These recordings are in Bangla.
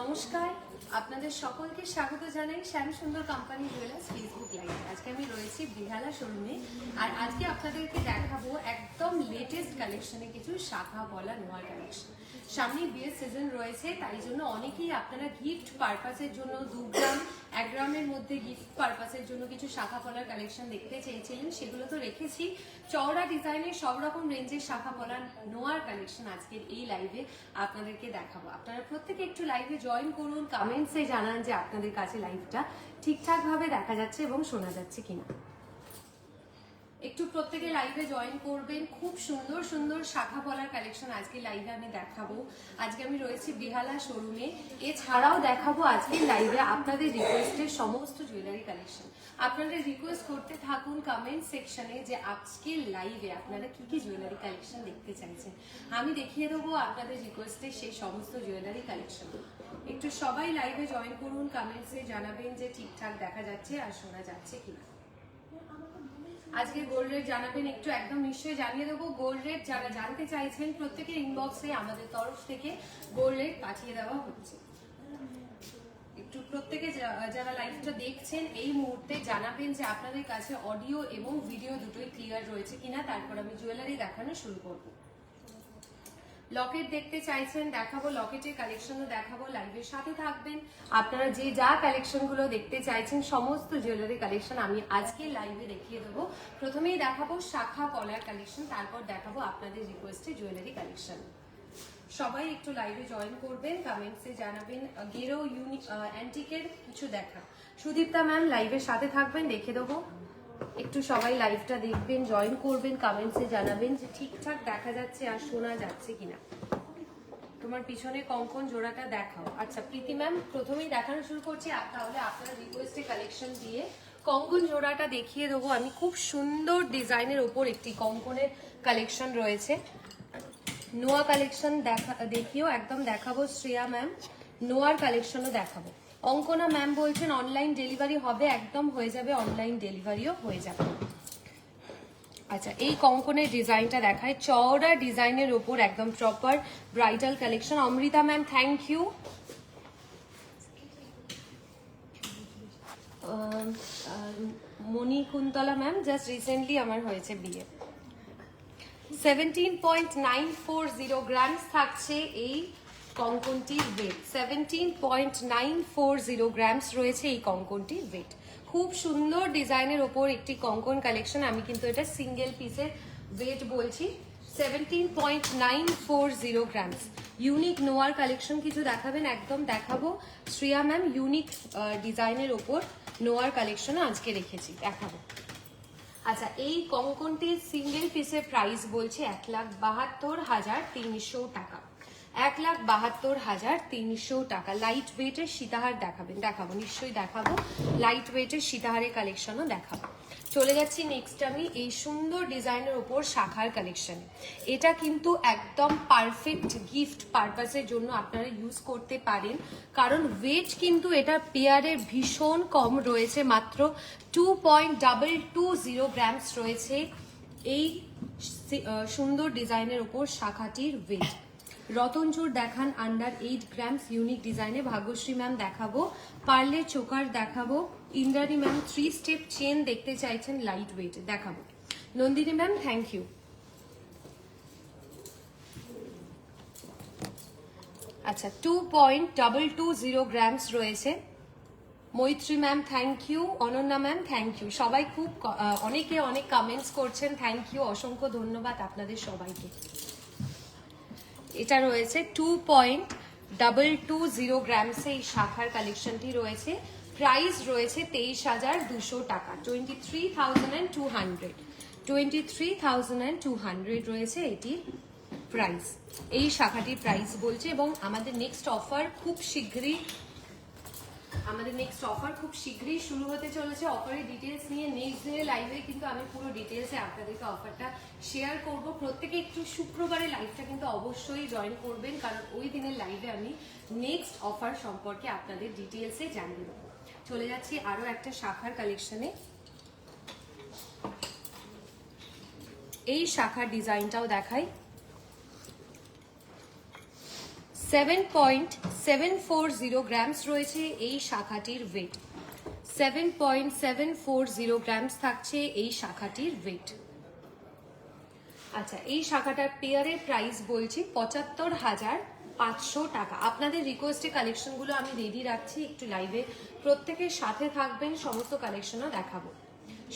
নমস্কার। আপনাদের সকলকে স্বাগত জানাই শ্যাম সুন্দর কোম্পানি জুয়েলার্স ফেসবুক লাইভে। আজকে আমি রয়েছি বিহালা শোরুমে আর আজকে আপনাদেরকে দেখাবো একদম লেটেস্ট কালেকশনে কিছু শাখা বলা নোয়ার কালেকশন সামনে বিয়ের সিজন রয়েছে, তাই জন্য অনেকেই আপনারা গিফট পারপাসের জন্য দু গ্রাম, এক গ্রামের মধ্যে গিফট পারপাসের জন্য কিছু শাখা পলার কালেকশন দেখতে চেয়েছিলেন। সেগুলো তো রেখেছি। চওড়া ডিজাইনের সব রকম রেঞ্জের শাখা পলার নোয়ার কালেকশন আজকের এই লাইভে আপনাদেরকে দেখাবো। আপনারা প্রত্যেকে একটু লাইভে জয়েন করুন কমেন্টসে জানান যে আপনাদের কাছে লাইভটা ঠিকঠাক ভাবে দেখা যাচ্ছে এবং শোনা যাচ্ছে কিনা। একটু প্রত্যেকে লাইভে জয়েন করবেন। খুব সুন্দর সুন্দর শাখা পলার কালেকশন আজকে লাইভে আমি দেখাবো। আজকে আমি রয়েছি বিহালা শোরুমে এছাড়াও দেখাবো আজকে লাইভে আপনাদের রিকোয়েস্টের সমস্ত জুয়েলারি কালেকশন আপনারা রিকোয়েস্ট করতে থাকুন কমেন্ট সেকশনে যে আজকে লাইভে আপনারা কি কি জুয়েলারি কালেকশন দেখতে চাইছেন। আমি দেখিয়ে দেবো আপনাদের রিকোয়েস্টের সেই সমস্ত জুয়েলারি কালেকশন একটু সবাই লাইভে জয়েন করুন কমেন্টসে জানাবেন যে ঠিকঠাক দেখা যাচ্ছে আর শোনা যাচ্ছে কিনা। আজকে গোল্ড রেট জানাবেন, একটু একদম নিশ্চয়ই জানিয়ে দেবো। গোল্ড রেট যারা জানতে চাইছেন, প্রত্যেকের ইনবক্সে আমাদের তরফ থেকে গোল্ড রেট পাঠিয়ে দেওয়া হচ্ছে। একটু প্রত্যেকে যারা লাইভটা দেখছেন, এই মুহূর্তে জানাবেন যে আপনাদের কাছে অডিও এবং ভিডিও দুটোই ক্লিয়ার রয়েছে কিনা। তারপর আমি জুয়েলারি দেখানো শুরু করব। লকেট দেখতে চাইছেন, দেখাবো, লকেটের কালেকশনও দেখাবো লাইভের সাথে থাকবেন। আপনারা যে যা কালেকশনগুলো দেখতে চাইছেন, সমস্ত জুয়েলারি কালেকশন আমি আজকে লাইভে দেখিয়ে দেবো। প্রথমেই দেখাবো শাখা কলার কালেকশন তারপর দেখাবো আপনাদের রিকোয়েস্টে জুয়েলারি কালেকশন সবাই একটু লাইভে জয়েন করবেন কমেন্টসে জানাবেন। গেরো ইউনিক অ্যান্টিকের কিছু দেখা। সুদীপ্তা ম্যাম লাইভের সাথে থাকবেন, দেখে দেবো। একটু সবাই লাইভটা দেখবেন জয়েন করবেন কমেন্টসে জানাবেন যে ঠিকঠাক দেখা যাচ্ছে আর শোনা যাচ্ছে কিনা। তোমার পিছনে কঙ্কন জোড়াটা দেখাও। আচ্ছা প্রীতি ম্যাম প্রথমেই দেখানো শুরু করছি তাহলে আপনার রিকোয়েস্টে কালেকশন দিয়ে কঙ্কন জোড়াটা দেখিয়ে দেবো। আমি খুব সুন্দর ডিজাইনের ওপর একটি কঙ্কনের কালেকশন রয়েছে। নোয়া কালেকশন দেখা দেখিও একদম দেখাবো, শ্রেয়া ম্যাম নোয়ার কালেকশনও দেখাবো। অঙ্কনা ম্যাম বলছেন অনলাইন ডেলিভারি হবে, একদম হয়ে যাবে অনলাইন ডেলিভারিও হয়ে যাবে। আচ্ছা এই কঙ্কনের ডিজাইনটা দেখায়। চওড়া ডিজাইনের ওপর একদম proper bridal collection Amrita ma'am thank you Moni Kuntala ma'am just recently আমার হয়েছে বিয়ে। Seventeen point nine four zero grams থাকছে এই কঙ্কনটির weight seventeen point nine four zero grams রয়েছে এই কঙ্কনটির ওয়েট খুব সুন্দর ডিজাইনের ওপর একটি কঙ্কন কালেকশন আমি কিন্তু এটা সিঙ্গেল পিসের ওয়েট বলছি। Seventeen point nine four zero grams unique নোয়ার collection কিছু দেখাবেন? একদম দেখাবো। শ্রিয়া ম্যাম ইউনিক ডিজাইনের ওপর নোয়ার কালেকশনও আজকে রেখেছি। দেখাবো। আচ্ছা এই কঙ্কনটির সিঙ্গেল পিসের প্রাইস বলছে এক লাখ বাহাত্তর হাজার তিনশো টাকা। এক লাখ বাহাত্তর হাজার তিনশো টাকা লাইট ওয়েটের সীতাহার দেখাবেন, দেখাবো, নিশ্চয়ই দেখাবো। লাইট ওয়েটের সীতাহারের কালেকশনও দেখাবো। চলে যাচ্ছি নেক্সট আমি, এই সুন্দর ডিজাইনের ওপর শাখার কালেকশনে এটা কিন্তু একদম পারফেক্ট গিফট পারপাসের জন্য আপনারা ইউজ করতে পারেন। কারণ ওয়েট কিন্তু এটা পেয়ারের ভীষণ কম রয়েছে, মাত্র two point double two zero grams রয়েছে এই সুন্দর ডিজাইনের ওপর শাখাটির ওয়েট রতনচুর দেখান আন্ডার এইট গ্রামস ইউনিক ডিজাইনে ভাগ্যশ্রী ম্যাম দেখাবো। পার্লে চোকার দেখাবো। Indrani ma'am three step chain দেখতে চাইছেন লাইট ওয়েট দেখাবো। নন্দিনী ম্যাম থ্যাংক ইউ আচ্ছা two point double two zero grams রয়েছে। Maitri ma'am thank you Ananya ma'am thank you সবাই খুব অনেকে অনেক কমেন্টস করছেন। থ্যাংক ইউ অসংখ্য ধন্যবাদ আপনাদের সবাইকে। এটা রয়েছে two point double two zero গ্রামসে এই শাখার কালেকশনটি রয়েছে। প্রাইস রয়েছে তেইশ হাজার দুশো টাকা। Twenty three thousand and two hundred twenty three thousand and two hundred রয়েছে এটি প্রাইস এই শাখাটির প্রাইস বলছে এবং আমাদের নেক্সট অফার খুব শীঘ্রই আমাদের নেক্সট অফার খুব শীঘ্রই শুরু হতে চলেছে। অফারের ডিটেলস নিয়ে নেক্সট দিনের লাইভে কিন্তু আমি পুরো ডিটেলসে আপনাদেরকে অফারটা শেয়ার করব। প্রত্যেকে একটু শুক্রবারে লাইভটা কিন্তু অবশ্যই জয়েন করবেন, কারণ ওই দিনের লাইভে আমি নেক্সট অফার সম্পর্কে আপনাদের ডিটেলসে জানিয়ে দেবো। চলে যাচ্ছি আরও একটা শাখার কালেকশনে এই শাখার ডিজাইনটাও দেখাই। Seven point seven four zero grams রয়েছে এই শাখাটির weight seven point seven four zero grams থাকছে এই শাখাটির ওয়েট আচ্ছা এই শাখাটার পেয়ারের প্রাইস বলছি পঁচাত্তর হাজার পাঁচশো টাকা। আপনাদের রিকোয়েস্টে কালেকশনগুলো আমি রেডি রাখছি, একটু লাইভে প্রত্যেকের সাথে থাকবেন, সমস্ত কালেকশনও দেখাবো।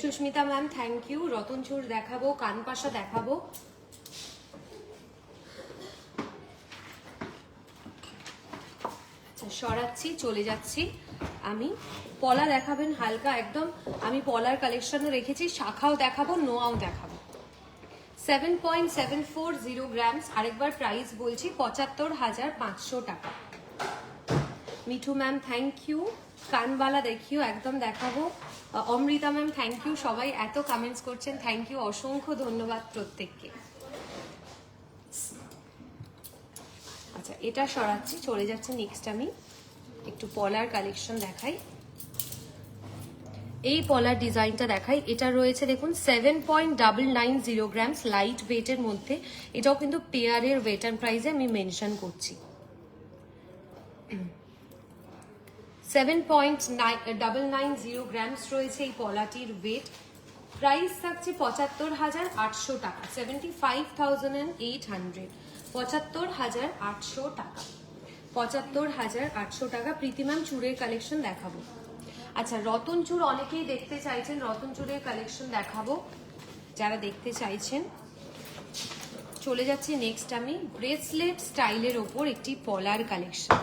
সুস্মিতা ম্যাম থ্যাংক ইউ রতনচুর দেখাবো, কানপাশা দেখাবো। সরাচ্ছি, চলে যাচ্ছি। আমি পলা দেখাবেন হালকা, একদম আমি পলার কালেকশনও রেখেছি, শাখাও দেখাবো, নোয়াও দেখাবো। Seven point seven four zero grams আরেকবার প্রাইস বলছি, পঁচাত্তর হাজার পাঁচশো টাকা। মিঠু ম্যাম থ্যাংক ইউ কানবালা দেখিও, একদম দেখাবো। অমৃতা ম্যাম থ্যাংক ইউ সবাই এত কমেন্টস করছেন থ্যাংক ইউ অসংখ্য ধন্যবাদ প্রত্যেককে। আচ্ছা এটা সরাচ্ছি, চলে যাচ্ছে নেক্সট আমি একটু পলার কালেকশন দেখাই। এই পলার ডিজাইনটা দেখাই, এটা রয়েছে দেখুন seven point double nine zero grams light ওয়েটের মধ্যে, এটাও কিন্তু পেয়ারের ওয়েট অ্যান্ড প্রাইসে আমি মেনশন করছি। Seven point nine double nine zero grams রয়েছে এই পলাটির ওয়েট প্রাইস থাকছে পঁচাত্তর হাজার আটশো টাকা seventy five thousand and eight hundred পঁচাত্তর হাজার আটশো টাকা। পঁচাত্তর হাজার আটশো টাকা। প্রীতিম্যাম চুড়ের কালেকশন দেখাবো। আচ্ছা রতন চুর অনেকেই দেখতে চাইছেন। রতন চূড়ের কালেকশন দেখাবো। যারা দেখতে চাইছেন, চলে যাচ্ছি নেক্সট আমি। ব্রেসলেট স্টাইলের ওপর একটি পলার কালেকশন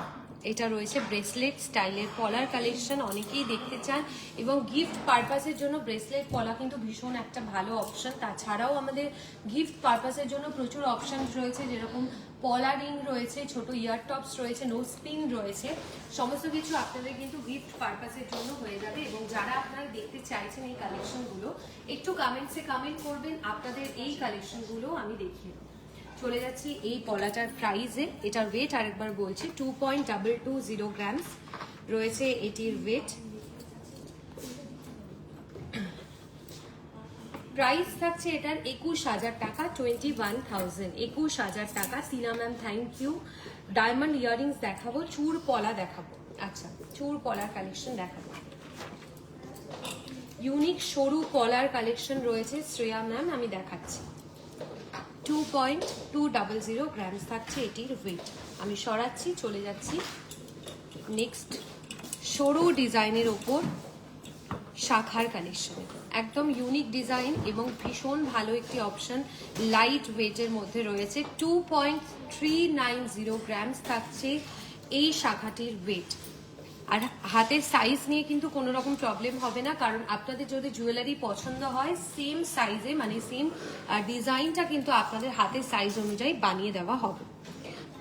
এটা রয়েছে ব্রেসলেট স্টাইলের পলার কালেকশন, অনেকেই দেখতে চান। এবং গিফট পারপাসের জন্য ব্রেসলেট, পলা কিন্তু ভীষণ একটা ভালো অপশন তাছাড়াও আমাদের গিফট পারপাসের জন্য প্রচুর অপশন রয়েছে, যেরকম পলা রিং রয়েছে, ছোট ইয়ার টপস রয়েছে নো স্পিন রয়েছে। সমস্ত কিছু আপনাদের কিন্তু গিফট পারপাসের জন্য হয়ে যাবে। এবং যারা আপনারা দেখতে চাইছেন এই কালেকশনগুলো একটু কামেন্টসে কামেন্ট করবেন। আপনাদের এই কালেকশনগুলো আমি দেখিয়ে দেবো। চলে যাচ্ছি এই পলাটার প্রাইসে এটার ওয়েট আরেকবার বলছি two point double two zero grams রয়েছে এটির ওয়েট প্রাইস থাকছে এটার একুশ হাজার টাকা টোয়েন্টি ওয়ান থাউজেন্ড একুশ হাজার টাকা। Sina ma'am thank you diamond earrings দেখাবো, চুর পলা দেখাবো। আচ্ছা চুর পলার কালেকশন দেখাবো। ইউনিক সরু পলার কালেকশন রয়েছে, শ্রেয়া ম্যাম আমি দেখাচ্ছি। Two point two double zero grams থাকছে এটির ওয়েট আমি সরাচ্ছি, চলে যাচ্ছি। নেক্সট সরু ডিজাইনের ওপর শাখার কালেকশনে একদম ইউনিক ডিজাইন এবং ভীষণ ভালো একটি অপশন লাইট ওয়েটের মধ্যে রয়েছে। Two point three nine zero grams থাকছে এই শাখাটির ওয়েট আর হাতের সাইজ নিয়ে কিন্তু কোনো রকম প্রবলেম হবে না, কারণ আপনাদের যদি জুয়েলারি পছন্দ হয় সেম সাইজে মানে সেম ডিজাইনটা কিন্তু আপনাদের হাতের সাইজ অনুযায়ী বানিয়ে দেওয়া হবে।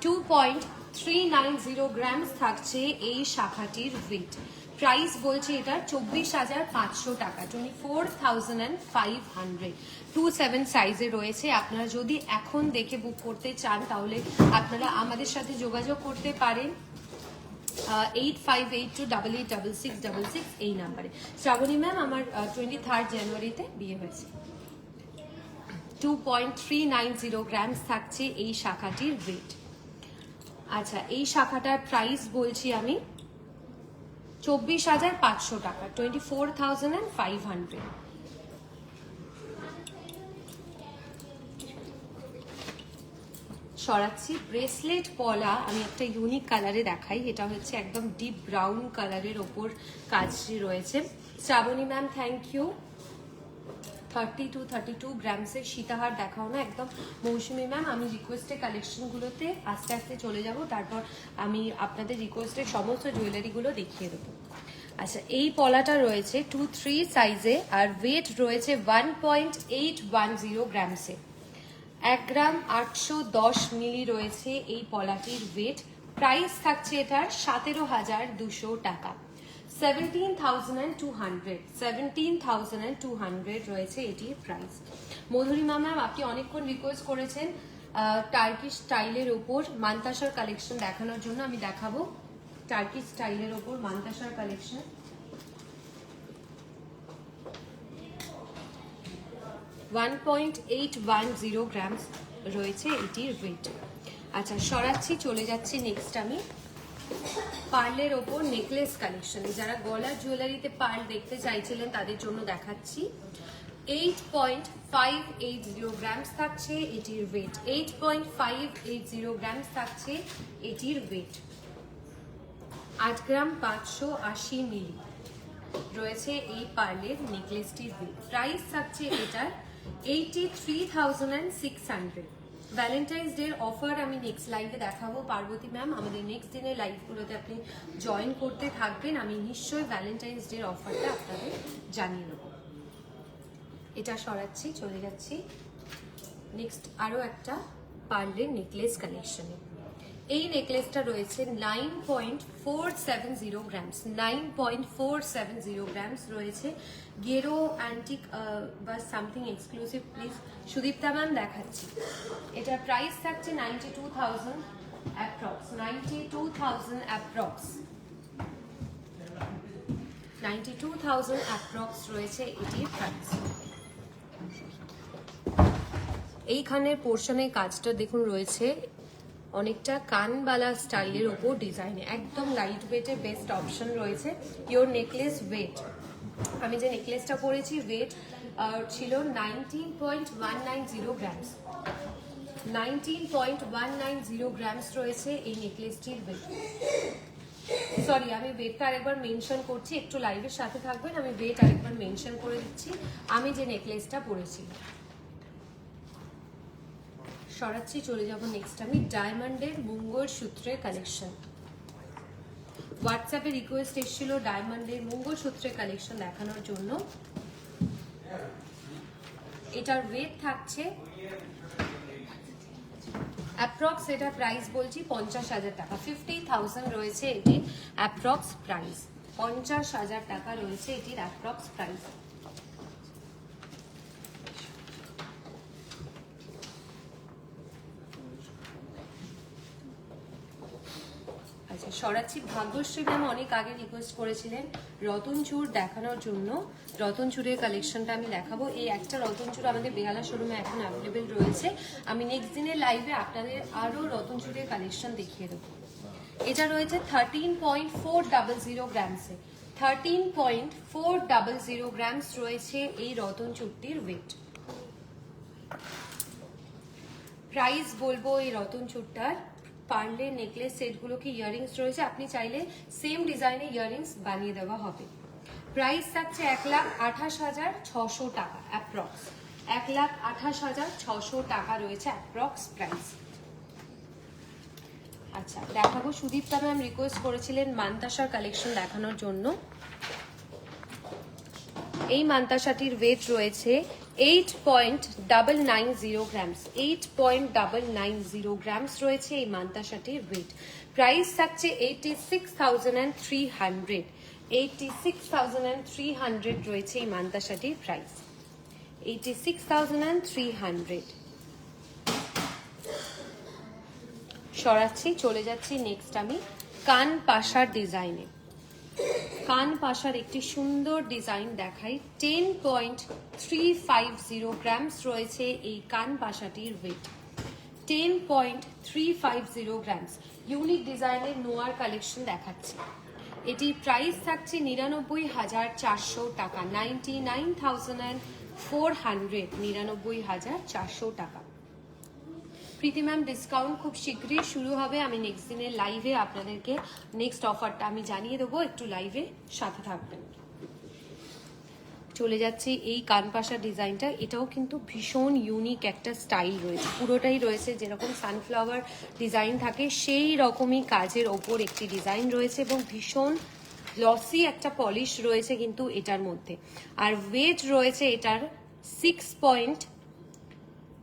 Two point three nine zero grams থাকছে এই শাখাটির ওয়েট প্রাইস বলছে এটা চব্বিশ হাজার পাঁচশো টাকা twenty four thousand and five hundred two seven সাইজে রয়েছে। আপনারা যদি এখন দেখে বুক করতে চান, তাহলে আপনারা আমাদের সাথে যোগাযোগ করতে পারেন। Eight five eight two double eight double six double six এই নাম্বারে। শ্রাবণী ম্যাম আমার টোয়েন্টি থার্ড জানুয়ারিতে বিয়ে হয়েছে। Two point three nine zero grams থাকছে এই শাখাটির ওয়েট আচ্ছা এই শাখাটার প্রাইস বলছি আমি, চব্বিশ হাজার পাঁচশো টাকা twenty four thousand and five hundred সরাচ্ছি। Bracelet পলা আমি একটা ইউনিক কালারে দেখাই। এটা হচ্ছে একদম ডিপ ব্রাউন কালারের ওপর কাজটি রয়েছে। Shrabani ma'am thank you thirty two thirty two গ্রামসের সীতাহার দেখাও না, একদম মৌসুমি ম্যাম আমি রিকোয়েস্টের কালেকশনগুলোতে আস্তে আস্তে চলে যাব। তারপর আমি আপনাদের রিকোয়েস্টের সমস্ত জুয়েলারিগুলো দেখিয়ে দেবো। আচ্ছা এই পলাটা রয়েছে টু থ্রি সাইজে আর ওয়েট রয়েছে one point eight one zero গ্রামসে এক গ্রাম আটশো দশ মিলি রয়েছে এই পলাটির ওয়েট প্রাইস থাকছে এটার সতেরো হাজার দুশো টাকা। Seventeen thousand two hundred seventeen thousand and two hundred রয়েছে এটির প্রাইস মধুরিমা ম্যাম আপনি অনেকক্ষণ রিকোয়েস্ট করেছেন টার্কি স্টাইলের ওপর মান্তাসার কালেকশন দেখানোর জন্য। আমি দেখাবো টার্কি স্টাইলের ওপর মান্তাসার collection one point eight one zero grams রয়েছে এটির ওয়েট আচ্ছা সরাচ্ছি, চলে যাচ্ছি নেক্সট আমি। পার্লের ওপর নেকলেস কালেকশন যারা গলার জুয়েলারিতে পার্ল দেখতে চাইছিলেন, তাদের জন্য দেখাচ্ছি। Eight point five eight zero grams থাকছে এটির weight eight point five eight zero grams থাকছে এটির ওয়েট আট গ্রাম পাঁচশো আশি মিলি রয়েছে এই পার্লের নেকলেসটির ওয়েট প্রাইস থাকছে এটার eighty three thousand and six hundred Valentine's ডের অফার আমি নেক্সট লাইভে দেখাবো, পার্বতী ম্যাম আমাদের নেক্সট দিনের লাইভগুলোতে আপনি জয়েন করতে থাকবেন। আমি নিশ্চয়ই ভ্যালেন্টাইন্স ডের অফারটা আপনাদের জানিয়ে নেব। এটা সরাচ্ছি, চলে যাচ্ছি। নেক্সট আরও একটা পার্লের নেকলেস কালেকশনে এই নেকলেসটা রয়েছে nine point four seven zero grams nine point four seven zero grams রয়েছে। গেরো অ্যান্টিক বা something exclusive please Sudipta ma'am দেখাচ্ছি। এটার প্রাইস থাকছে ninety two thousand approx ninety two thousand approx ninety two thousand approx রয়েছে এটির প্রাইস এইখানের পোর্শনের কাজটা দেখুন রয়েছে। অনেকটা কানবালা স্টাইলের ওপর ডিজাইনে একদম লাইট ওয়েটের বেস্ট অপশন রয়েছে। পিওর নেকলেস ওয়েট আমি যে নেকলেসটা পরেছি ওয়েট ছিল nineteen point one nine zero grams nineteen point one nine zero grams রয়েছে এই নেকলেসটির ওয়েট সরি আমি ওয়েটটা আরেকবার মেনশন করছি। একটু লাইভের সাথে থাকবেন, আমি ওয়েট আরেকবার মেনশন করে দিচ্ছি। আমি যে নেকলেসটা পরেছি। সরাচ্ছি, চলে যাব নেক্সট আমি ডায়মন্ডের মঙ্গল সূত্রের কালেকশন হোয়াটসঅ্যাপে রিকোয়েস্ট এসেছিল ডায়মন্ডের মঙ্গল সূত্রের কালেকশন দেখানোর জন্য। এটার ওয়েট থাকছে অ্যাপ্রক্স এটা প্রাইস বলছি পঞ্চাশ হাজার টাকা। ফিফটি থাউজেন্ড রয়েছে এটির অ্যাপ্রক্স প্রাইস পঞ্চাশ হাজার টাকা রয়েছে এটির অ্যাপ্রক্স প্রাইস সরাচ্ছি, ভাগ্যশ্রী ম্যাম অনেক আগে রিকোয়েস্ট করেছিলেন রতন চূড় দেখানোর জন্য। রতন চূড়ের কালেকশনটা আমি দেখাবো। এই একটা রতন চূড় আমাদের বেহালা শোরুমে এখন অ্যাভেলেবেল রয়েছে। আমি নেক্সট দিনের লাইভে আপনাদের আরও রতন চূড়ের কালেকশন দেখিয়ে দেবো। এটা রয়েছে thirteen point four double zero গ্রামসে thirteen point four double zero grams রয়েছে এই রতন চূড়টির ওয়েট প্রাইস বলব এই রতন চূড়টার পার্লে নেকলেস সেটগুলোকে ইয়ারিংস রয়েছে? আপনি চাইলে সেম ডিজাইনে ইয়ারিংস বানিয়ে দেওয়া হবে। প্রাইস থাকছে এক লাখ আঠাশ হাজার ছশো টাকা, অ্যাপ্রক্স। এক লাখ আঠাশ হাজার ছশো টাকা রয়েছে অ্যাপ্রক্স প্রাইস। আচ্ছা দেখাবো। সুদীপ্তা ম্যাম রিকোয়েস্ট করেছিলেন মান্তাসার কালেকশন দেখানোর জন্য। এই মান্তাসাটির ওয়েট রয়েছে eight point double nine zero grams eight point double nine zero grams রয়েছে এই মান্তাসাটির ওয়েট প্রাইস থাকছে eighty six thousand and three hundred eighty six thousand and three hundred রয়েছে এই মান্তাসাটির price eighty six thousand and three hundred সরাচ্ছি, চলে যাচ্ছি নেক্সট আমি কান পাশার ডিজাইনে কান পাশার একটি সুন্দর ডিজাইন দেখাই। Ten point three five zero grams রয়েছে এই কান পাশাটির weight ten point three five zero grams. Unique ডিজাইনের নোয়ার কালেকশন দেখাচ্ছে। এটির প্রাইস থাকছে নিরানব্বই হাজার চারশো টাকা। Ninety nine thousand and four hundred. নিরানব্বই হাজার চারশো টাকা। প্রীতি ম্যাম ডিসকাউন্ট খুব শীঘ্রই শুরু হবে। আমি নেক্সট দিনের লাইভে আপনাদেরকে নেক্সট অফারটা আমি জানিয়ে দেবো। একটু লাইভে সাথে থাকবেন। চলে যাচ্ছে এই কানপাশা ডিজাইনটা এটাও কিন্তু ভীষণ ইউনিক একটা স্টাইল রয়েছে। পুরোটাই রয়েছে যেরকম সানফ্লাওয়ার ডিজাইন থাকে, সেই রকমই কাজের ওপর একটি ডিজাইন রয়েছে এবং ভীষণ লসি একটা পলিশ রয়েছে কিন্তু এটার মধ্যে। আর ওয়েট রয়েছে এটার six point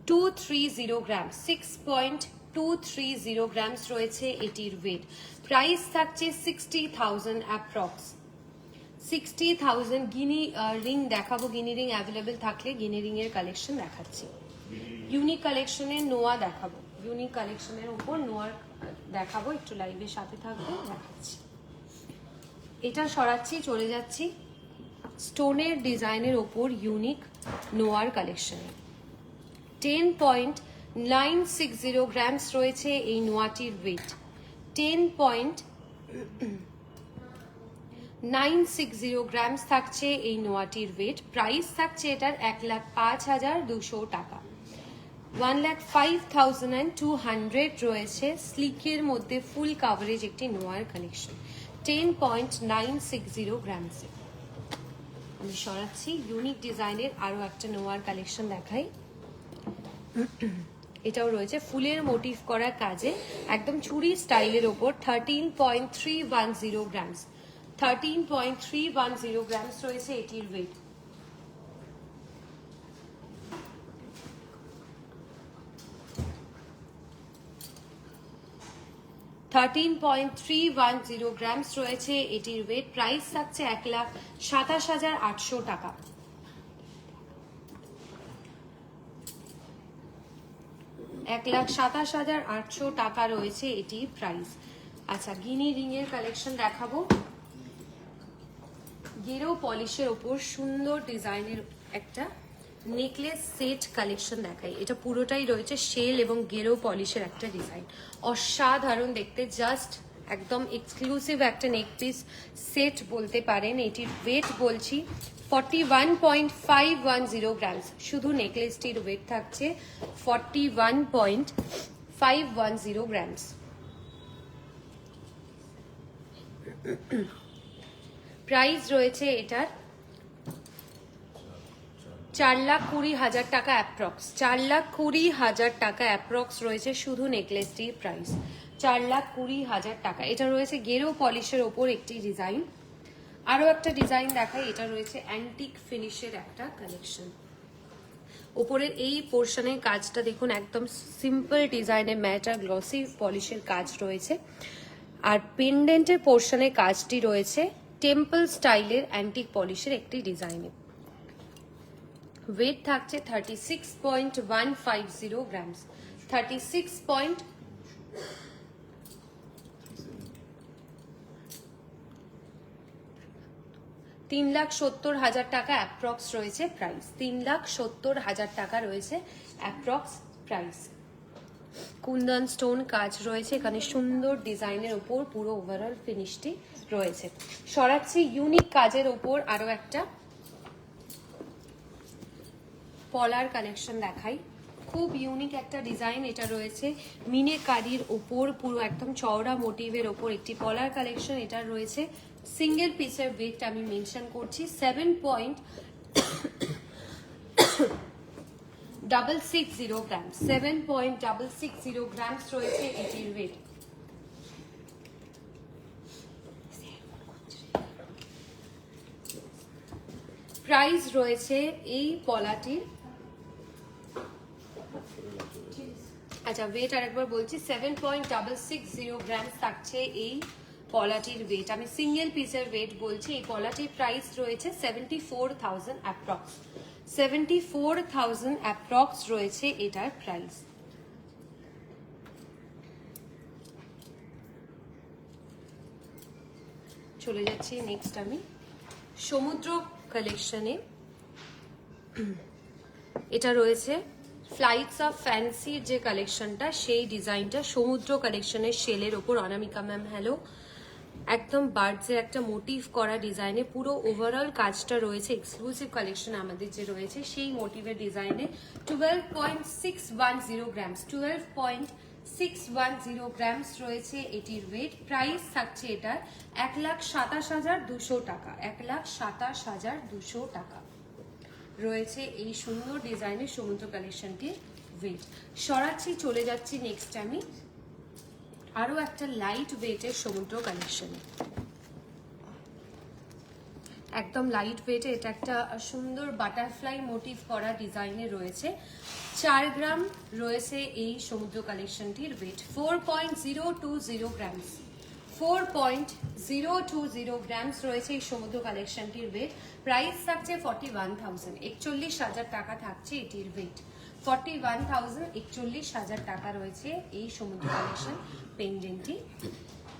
two three zero gram six point two three zero grams রয়েছে এটির ওয়েট প্রাইস থাকছে sixty thousand approx sixty thousand guinea ring দেখাবো। গিনি রিং অ্যাভেলেবেল থাকলে গিনি রিং এর কালেকশন দেখাচ্ছি। ইউনিক কালেকশনের নোয়া দেখাবো। ইউনিক কালেকশনের উপর নোয়ার দেখাবো। একটু লাইভের সাথে থাকব, দেখাচ্ছি। এটা সরাচ্ছি, চলে যাচ্ছি। স্টোনের ডিজাইনের ওপর ইউনিক নোয়ার কালেকশনে ten point nine six zero grams রয়েছে এই নোয়াটির weight ten point nine six zero grams থাকছে এই নোয়াটির ওয়েট প্রাইস থাকছে এটার এক লাখ পাঁচ হাজার দুশো টাকা। One lakh five thousand and two hundred রয়েছে স্লিকের মধ্যে ফুল কাভারেজ একটি নোয়ার collection ten point nine six zero গ্রামসে আমি সরাচ্ছি ইউনিক ডিজাইনের আরও একটা নোয়ার কালেকশন দেখাই। এটাও রয়েছে। ফুলের মোটিভ করা কাজে একদম চুরি স্টাইলের ওপর thirteen point three one zero grams thirteen point three one zero grams রয়েছে এটির weight thirteen point three one zero grams রয়েছে এটির ওয়েট প্রাইস থাকছে এক লাখ সাতাশ হাজার আটশো টাকা। এক লাখ সাতাশ হাজার আটশো টাকা রয়েছে এটি প্রাইস আচ্ছা গিনি রিং এর কালেকশন দেখাবো। গেরো পলিশের ওপর সুন্দর ডিজাইনের একটা নেকলেস সেট কালেকশন দেখাই। এটা পুরোটাই রয়েছে শেল এবং গেরো পলিশের একটা ডিজাইন অসাধারণ দেখতে জাস্ট একদম এক্সক্লুসিভ একটা নেক পিস সেট বলতে পারেন। এটির ওয়েট বলছি forty one point five one zero grams শুধু নেকলেসটির ওয়েট থাকছে forty one point five one zero grams price রয়েছে এটার চার লাখ কুড়ি হাজার টাকা অ্যাপ্রক্স চার লাখ কুড়ি হাজার টাকা অ্যাপ্রক্স রয়েছে শুধু নেকলেসটির প্রাইস চার লাখ কুড়ি হাজার টাকা। এটা রয়েছে গেরো পলিশের ওপর একটি ডিজাইন আরও একটা ডিজাইন দেখাই, এটা রয়েছে অ্যান্টিক ফিনিশের একটা কালেকশন ওপরের এই পোর্শনের কাজটা দেখুন, একদম সিম্পল ডিজাইনে ম্যাটার গ্লসি পলিশের কাজ রয়েছে। আর পেন্ডেন্টের পোর্শনের কাজটি রয়েছে টেম্পল স্টাইলের অ্যান্টিক পলিশের একটি ডিজাইনে ওয়েট থাকছে thirty six point one five zero grams thirty six point তিন লাখ সত্তর হাজার টাকা অ্যাপ্রক্স রয়েছে প্রাইস তিন লাখ সত্তর হাজার টাকা রয়েছে অ্যাপ্রক্স প্রাইস কুন্দন স্টোন কাজ রয়েছে, এখানে সুন্দর ডিজাইনের ওপর পুরো ওভারঅল ফিনিশটি রয়েছে। সরাচ্ছি ইউনিক কাজের ওপর আরও একটা পলার কালেকশন দেখাই। খুব ইউনিক একটা ডিজাইন এটা রয়েছে। মিনে কারির ওপর পুরো একদম চওড়া মোটিভের ওপর একটি পলার কালেকশন এটা রয়েছে। সিঙ্গেল পিসের ওয়েট আমি মেনশন করছি seven point double six zero gram seven point double six zero grams রয়েছে এটির ওয়েট প্রাইস রয়েছে এই পলাটির। আচ্ছা ওয়েট আরেকবার বলছি seven point double six zero grams থাকছে এই পলাটির ওয়েট আমি সিঙ্গেল পিসের ওয়েট বলছি, এই পলাটির প্রাইস রয়েছে seventy four thousand approx seventy four thousand approx রয়েছে এটার প্রাইস চলে যাচ্ছি নেক্সট আমি। সমুদ্র কালেকশনে এটা রয়েছে ফ্লাইটস অফ ফ্যান্সির যে কালেকশনটা সেই ডিজাইনটা সমুদ্র কালেকশনের শেলের ওপর। অনামিকা ম্যাম হ্যালো একদম বার্ডসের একটা মোটিভ করা ডিজাইনে পুরো ওভারঅল কাজটা রয়েছে এক্সক্লুসিভ কালেকশন আমাদের যে রয়েছে, সেই মোটিভের ডিজাইনে twelve point six one zero grams twelve point six one zero grams রয়েছে এটির ওয়েট প্রাইস থাকছে এটার এক লাখ সাতাশ হাজার দুশো টাকা, এক লাখ সাতাশ হাজার দুশো টাকা রয়েছে এই সুন্দর ডিজাইনের সমুদ্র কালেকশনটির ওয়েট সরাচ্ছি, চলে যাচ্ছি নেক্সট আমি। আরও একটা লাইট ওয়েটের সমুদ্র কালেকশনে একদম লাইট ওয়েটে এটা একটা সুন্দর বাটারফ্লাই মোটিভ করা ডিজাইনে রয়েছে। চার গ্রাম রয়েছে এই সমুদ্র কালেকশনটির weight four point zero two zero grams four point zero two zero grams রয়েছে এই সমুদ্র কালেকশনটির ওয়েট প্রাইস থাকছে ফর্টি ওয়ান থাউজেন্ড একচল্লিশ হাজার টাকা থাকছে এটির ওয়েট ফর্টি ওয়ান থাউজেন্ড একচল্লিশ হাজার টাকা রয়েছে এই সমুদ্র কালেকশন পেন্ডেন্টটি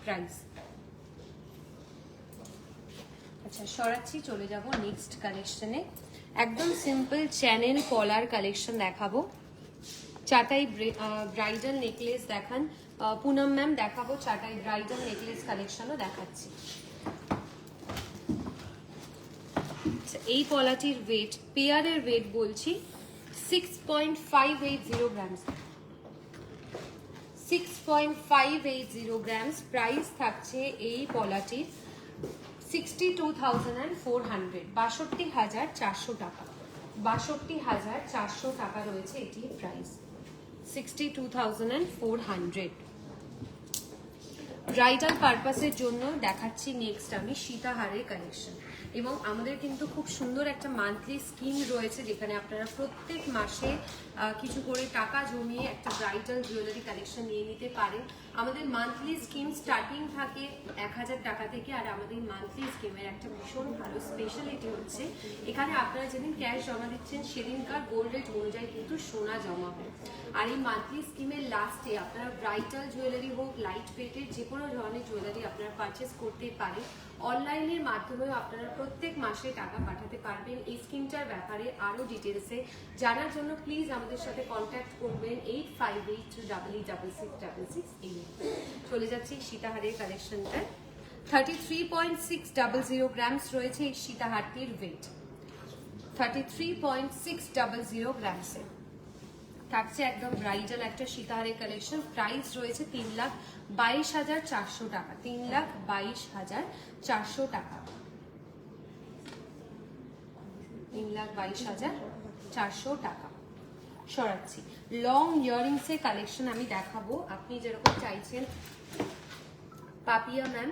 প্রাইস আচ্ছা সরাচ্ছি চলে যাব নেক্সট কালেকশনে একদম সিম্পল চ্যানেল কলার কালেকশন দেখাবো। চাটাই ব্রাইডাল নেকলেস দেখান। পুনম ম্যাম দেখাবো চাটাই ব্রাইডাল নেকলেস কালেকশনও দেখাচ্ছি। আচ্ছা, এই পলাটির ওয়েট পেয়ারের ওয়েট বলছি। Six point five eight zero grams six point five eight zero grams price থাকছে এই পলাটির sixty two thousand and four hundred বাষট্টি হাজার চারশো টাকা। বাষট্টি হাজার চারশো টাকা রয়েছে এটির price sixty two thousand and four hundred bridal পারপাসের জন্য দেখাচ্ছি নেক্সট আমি সীতাহারের কালেকশন এবং আমাদের কিন্তু খুব সুন্দর একটা মান্থলি স্কিম রয়েছে যেখানে আপনারা প্রত্যেক মাসে কিছু করে টাকা জমিয়ে একটা ব্রাইডাল জুয়েলারি কালেকশন নিয়ে নিতে পারেন। আমাদের মান্থলি স্কিম স্টার্টিং থাকে এক হাজার টাকা থেকে আর আমাদের মান্থলি স্কিমের একটা ভীষণ ভালো স্পেশালিটি হচ্ছে। এখানে আপনারা যেদিন ক্যাশ জমা দিচ্ছেন, সেদিনকার গোল্ড রেট অনুযায়ী কিন্তু সোনা জমা হয়। আর এই মান্থলি স্কিমের লাস্টে আপনারা ব্রাইটাল জুয়েলারি হোক লাইট ওয়েটের যে কোনো ধরনের জুয়েলারি আপনারা পারচেস করতে পারেন। অনলাইনের মাধ্যমেও আপনারা প্রত্যেক মাসে টাকা পাঠাতে পারবেন। এই স্কিমটার ব্যাপারে আরও ডিটেলসে জানার জন্য প্লিজ আমাদের সাথে কন্ট্যাক্ট করবেন eight five eight double eight double six double six এই চলে যাচ্ছি সীতাহারের কালেকশনটায় thirty three point six double zero grams রয়েছে এই সীতাহারটির weight thirty three point six double zero গ্রামসে থাকছে একদম ব্রাইডাল একটা সীতাহারের কালেকশন প্রাইস রয়েছে তিন লাখ বাইশ হাজার চারশো টাকা। তিন লাখ বাইশ হাজার চারশো টাকা। তিন লাখ বাইশ হাজার চারশো টাকা। সরাচ্ছি লং ইয়ারিংস এর কালেকশন আমি দেখাবো। আপনি যেরকম চাইছেন, পাপিয়া ম্যাম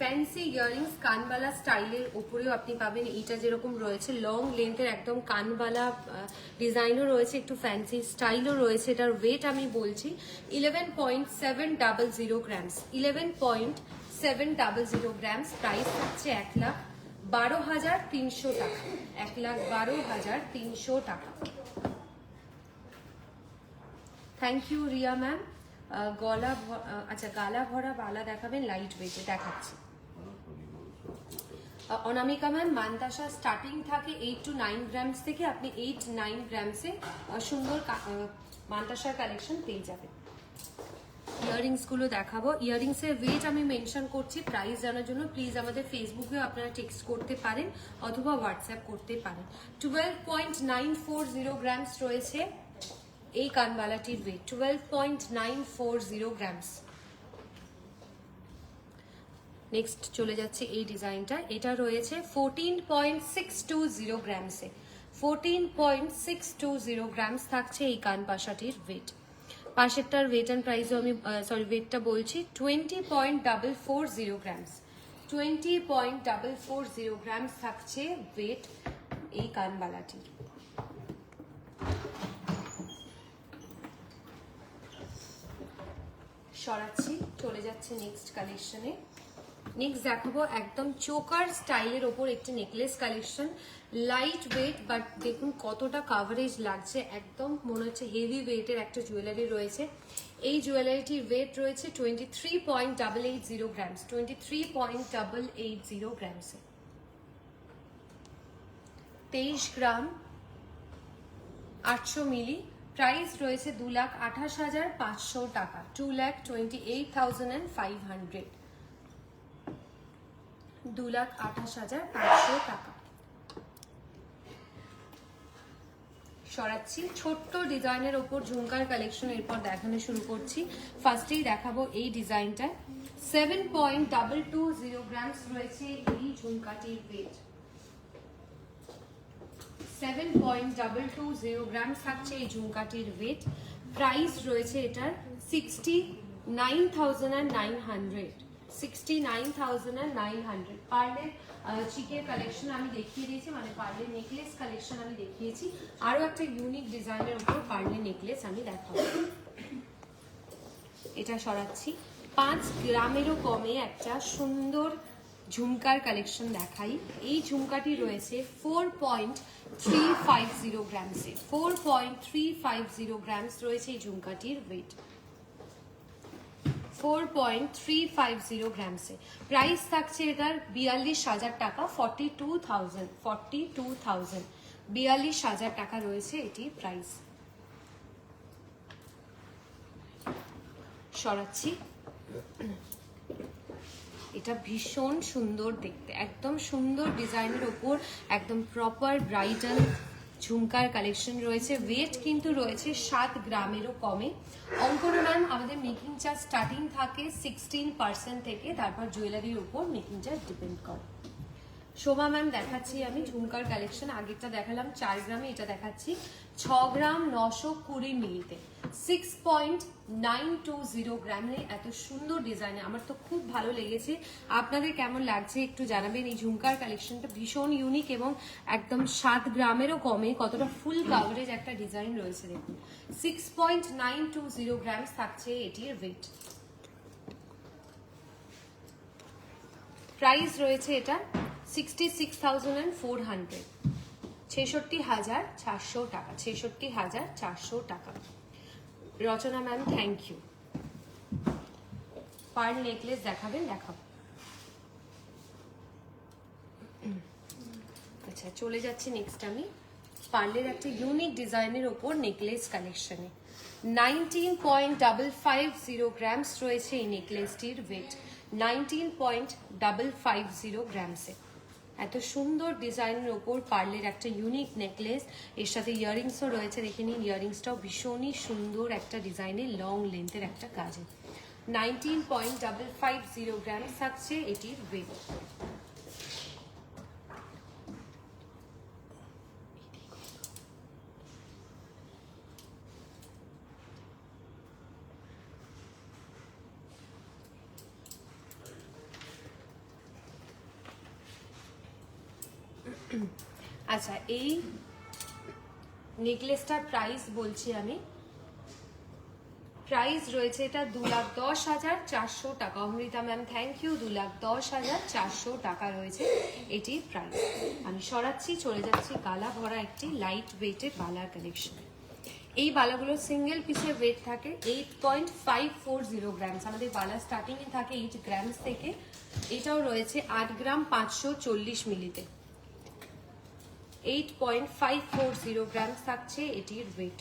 ফ্যান্সি ইয়ারিংস কানবালা স্টাইলের উপরেও আপনি পাবেন। এইটা যেরকম রয়েছে লং লেন্থের একদম কানবালা ডিজাইনও রয়েছে, একটু ফ্যান্সি স্টাইলও রয়েছে। এটার ওয়েট আমি বলছি eleven point seven double zero grams eleven point seven double zero grams price হচ্ছে এক লাখ বারো হাজার তিনশো টাকা। এক লাখ বারো হাজার তিনশো টাকা। থ্যাংক ইউ রিয়া ম্যাম গলা আচ্ছা গালা ভরা বালা দেখাবেন লাইট ওয়েটে দেখাচ্ছি। অনামিকা ম্যাম মান্তাসা স্টার্টিং থাকে এইট টু নাইন গ্রামস থেকে আপনি এইট নাইন গ্রামসে সুন্দর আহ, মান্তাসার কালেকশন পেয়ে যাবেন। ইয়াররিংসগুলো দেখাবো। ইয়াররিংস এর ওয়েট আমি মেনশন করছি প্রাইস জানার জন্য প্লিজ আমাদের ফেসবুকে আপনারা টেক্সট করতে পারেন অথবা হোয়াটসঅ্যাপ করতে পারেন। Twelve point nine four zero grams রয়েছে। এই কানবালাটির weight twelve point nine four zero grams next চলে যাচ্ছে এই ডিজাইনটা। এটা রয়েছে fourteen point six two zero গ্রামসে fourteen point six two zero grams থাকছে এই কান পাশাটির ওয়েট পাশেরটার ওয়েট অ্যান্ড প্রাইসও আমি সরি ওয়েটটা বলছি twenty point double four zero grams twenty point double four zero grams থাকছে ওয়েট এই কানবালাটির সরাচ্ছি, চলে যাচ্ছে নেক্সট কালেকশনে নেক্সট দেখাবো একদম চোকার স্টাইলের ওপর একটি necklace collection light weight but দেখুন কতটা কাভারেজ লাগছে। একদম মনে হচ্ছে হেভি ওয়েটের একটা জুয়েলারি রয়েছে। এই জুয়েলারিটির ওয়েট রয়েছে twenty three point double eight zero grams twenty three point double eight zero গ্রামসে তেইশ গ্রাম, আটশো মিলি প্রাইস রয়েছে দু লাখ আঠাশ হাজার পাঁচশো টাকা, two lakh twenty eight thousand and five hundred দু লাখ আঠাশ হাজার পাঁচশো টাকা। সরাচ্ছি, ছোট্ট ডিজাইনের ওপর ঝুমকার কালেকশন এরপর দেখানো শুরু করছি। ফার্স্টেই দেখাবো এই ডিজাইনটা। Seven point double two zero grams রয়েছে এই ঝুমকাটির weight seven point double two zero gram থাকছে এই ঝুমকাটির ওয়েট প্রাইস রয়েছে এটার sixty nine thousand and nine hundred sixty nine thousand and nine hundred পার্লের চিকের কালেকশন আমি দেখিয়ে দিয়েছি মানে পার্লের নেকলেস কালেকশন আমি দেখিয়েছি। আরও একটা ইউনিক ডিজাইনের উপর পার্লের নেকলেস আমি দেখাবো। এটা সরাচ্ছি। পাঁচ গ্রামেরও কমে একটা সুন্দর ঝুমকার কালেকশন দেখাই। এই ঝুমকাটি রয়েছে four point three five zero গ্রামসে four point three five zero grams রয়েছে এই ঝুমকাটির weight four point three five zero গ্রামসে price থাকছে এটার বিয়াল্লিশ হাজার টাকা forty two thousand forty two thousand বিয়াল্লিশ হাজার টাকা রয়েছে এটি প্রাইস সরাচ্ছি। এটা ভীষণ সুন্দর দেখতে। একদম সুন্দর ডিজাইনের ওপর একদম প্রপার ব্রাইডাল ঝুমকার কালেকশন রয়েছে। ওয়েট কিন্তু রয়েছে সাত গ্রামেরও কমে। অঙ্কনা ম্যাম আমাদের মেকিং চার্জ স্টার্টিং থাকে সিক্সটিন পার্সেন্ট থেকে, তারপর জুয়েলারির উপর মেকিং চার্জ ডিপেন্ড করে। শোভা ম্যাম দেখাচ্ছি আমি ঝুমকার কালেকশন আগেরটা দেখালাম, চার গ্রামে এটা দেখাচ্ছি। ছ গ্রাম নশো কুড়ি মিলিতে। Six point nine two zero গ্রামে এত সুন্দর ডিজাইনে আমার তো খুব ভালো লেগেছে। আপনাদের কেমন লাগছে একটু জানাবেন। এই ঝুমকার কালেকশনটা ভীষণ ইউনিক এবং একদম সাত গ্রামেরও কমে। কতটা ফুল কাভারেজ একটা ডিজাইন রয়েছে দেখুন। Six point nine two zero grams থাকছে এটির ওয়েট প্রাইস রয়েছে এটা sixty six thousand and four hundred ছেষট্টি হাজার চারশো টাকা। ছেষট্টি হাজার চারশো টাকা। রচনা ম্যাম থ্যাংক ইউ পার নেকলেস দেখাবেন? দেখাবো। আচ্ছা চলে যাচ্ছি নেক্সট আমি। পার্লের একটা ইউনিক ডিজাইনের ওপর নেকলেস কালেকশনে nineteen point double five zero grams রয়েছে এই নেকলেসটির weight nineteen point double five zero গ্রামসে এত সুন্দর ডিজাইনের ওপর পার্লের একটা ইউনিক নেকলেস এর সাথে ইয়ারিংসও রয়েছে, দেখে নিন। ইয়ারিংসটাও ভীষণই সুন্দর একটা ডিজাইনের লং লেন্থের একটা কাজে। Nineteen point double five zero gram থাকছে এটির ওয়েট আচ্ছা এই নেকলেসটার প্রাইস বলছি আমি। প্রাইস রয়েছে এটা দু লাখ দশ হাজার চারশো টাকা। অমৃতা ম্যাম থ্যাংক ইউ দু লাখ দশ হাজার চারশো টাকা রয়েছে এটির প্রাইস আমি সরাচ্ছি, চলে যাচ্ছি গালা ভরা একটি লাইট ওয়েটের বালার কালেকশন এই বালাগুলো সিঙ্গেল পিসের ওয়েট থাকে eight point five four zero grams আমাদের বালা স্টার্টিংয়ে থাকে এইট গ্রামস থেকে। এটাও রয়েছে আট গ্রাম পাঁচশো চল্লিশ মিলিতে। Eight point five four zero grams থাকছে এটির weight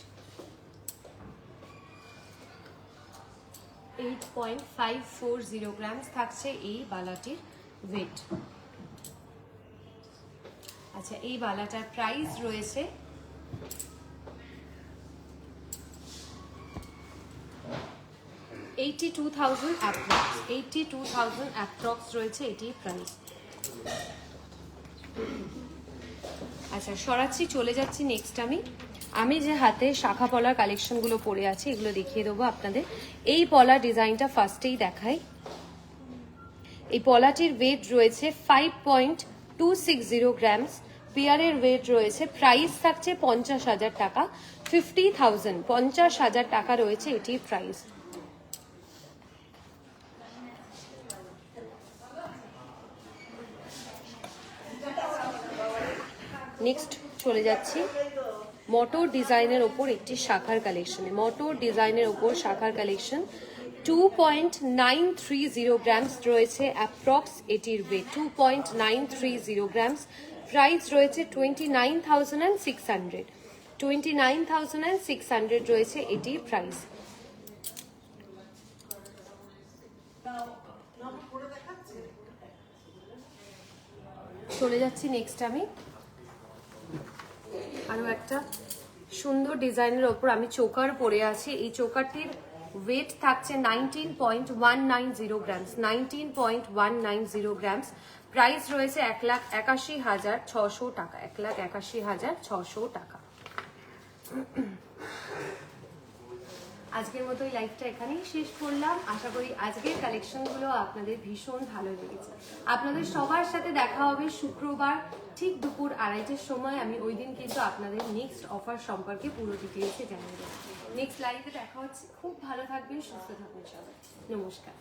eight point five four zero grams থাকছে এই বালাটির ওয়েট আচ্ছা এই বালাটার প্রাইস রয়েছে eighty two thousand approx eighty two thousand approx রয়েছে এটির প্রাইস আচ্ছা সরাচ্ছি, চলে যাচ্ছি নেক্সট আমি। আমি যে হাতে শাখা পলার কালেকশনগুলো পরে আছি, এগুলো দেখিয়ে দেবো আপনাদের। এই পলা ডিজাইনটা ফার্স্টেই দেখাই। এই পলাটির ওয়েট রয়েছে five point two six zero grams পেয়ারের ওয়েট রয়েছে প্রাইস থাকছে পঞ্চাশ হাজার টাকা। ফিফটি থাউজেন্ড পঞ্চাশ হাজার টাকা রয়েছে এটির প্রাইস নেক্সট চলে যাচ্ছি। মটর ডিজাইনের ওপর একটি শাখার কালেকশনে মোটর ডিজাইনের ওপর শাখার collection two point nine three zero grams রয়েছে অ্যাপ্রক্স এটির weight two point nine three zero grams price রয়েছে twenty nine thousand and six hundred twenty nine thousand and six hundred রয়েছে এটির প্রাইস চলে যাচ্ছি নেক্সট আমি। আরও একটা সুন্দর ডিজাইনের ওপর আমি চোকার পরে আছি। এই চোকারটির ওয়েট থাকছে nineteen point one nine zero grams nineteen point one nine zero grams price রয়েছে এক লাখ একাশি হাজার ছশো টাকা, এক লাখ একাশি হাজার ছশো টাকা। আজকের মতো এই লাইফটা এখানেই শেষ করলাম। আশা করি আজকের কালেকশনগুলো আপনাদের ভীষণ ভালো লেগেছে। আপনাদের সবার সাথে দেখা হবে শুক্রবার ঠিক দুপুর আড়াইটের সময়। আমি ওই দিন কিন্তু আপনাদের নেক্সট অফার সম্পর্কে পুরো ডিটেলসে জানিয়ে দেবো। নেক্সট লাইভে দেখা হচ্ছে। খুব ভালো থাকবেন, সুস্থ থাকবেন সবাই। নমস্কার।